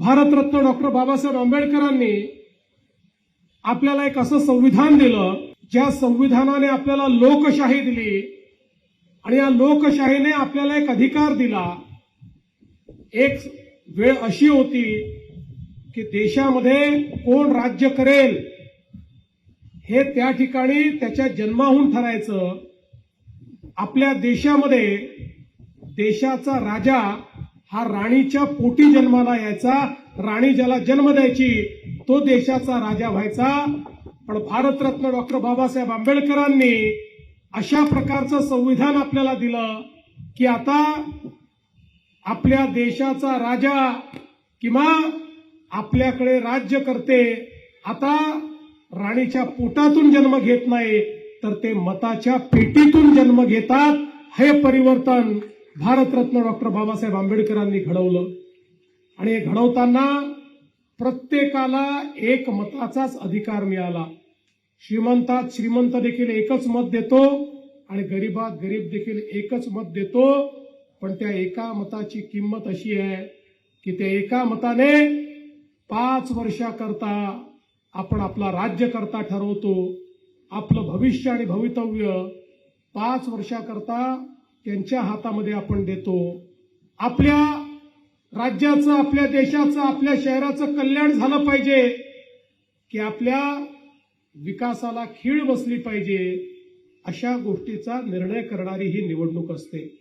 Bharat Ratna doctor Babasaheb आंबेडकरांनी आपल्याला एक असं संविधान दिलं ज्या संविधानाने आपल्याला लोकशाही दिली आणि या लोकशाहीने आपल्याला एक अधिकार दिला. एक वेळ अशी होती की देशामध्ये कोण राज्य करेल हे त्या ठिकाणी त्याच्या जन्माहून ठरायचं. आपल्या देशामध्ये देशाचा राजा हा राणीच्या पोटी जन्माला यायचा. राणी ज्याला जन्म द्यायची तो देशाचा राजा व्हायचा. पण भारतरत्न डॉक्टर बाबासाहेब आंबेडकरांनी अशा प्रकारचं संविधान आपल्याला दिलं की आता आपल्या देशाचा राजा किंवा आपल्याकडे राज्य करते आता राणीच्या पोटातून जन्म घेत नाही तर ते मताच्या पेटीतून जन्म घेतात. हे परिवर्तन भारतरत्न डॉक्टर बाबासाहेब आंबेडकरांनी घडवलं. आणि हे घडवताना प्रत्येकाला एक मताचाच अधिकार मिळाला. श्रीमंतात श्रीमंत देखील एकच मत देतो आणि गरीबात गरीब देखील एकच मत देतो. पण त्या एका मताची किंमत अशी आहे की त्या एका मताने पाच वर्षाकरता आपण आपला राज्यकर्ता ठरवतो. आपलं भविष्य आणि भवितव्य पाच वर्षाकरता त्यांच्या हातामध्ये आपण देतो. आपल्या राज्याचं आपल्या देशाचं आपल्या शहराचं कल्याण झालं पाहिजे. की आपल्या विकासाला खीळ बसली पाहिजे. अशा गोष्टीचा निर्णय करणारी ही निवडणूक असते.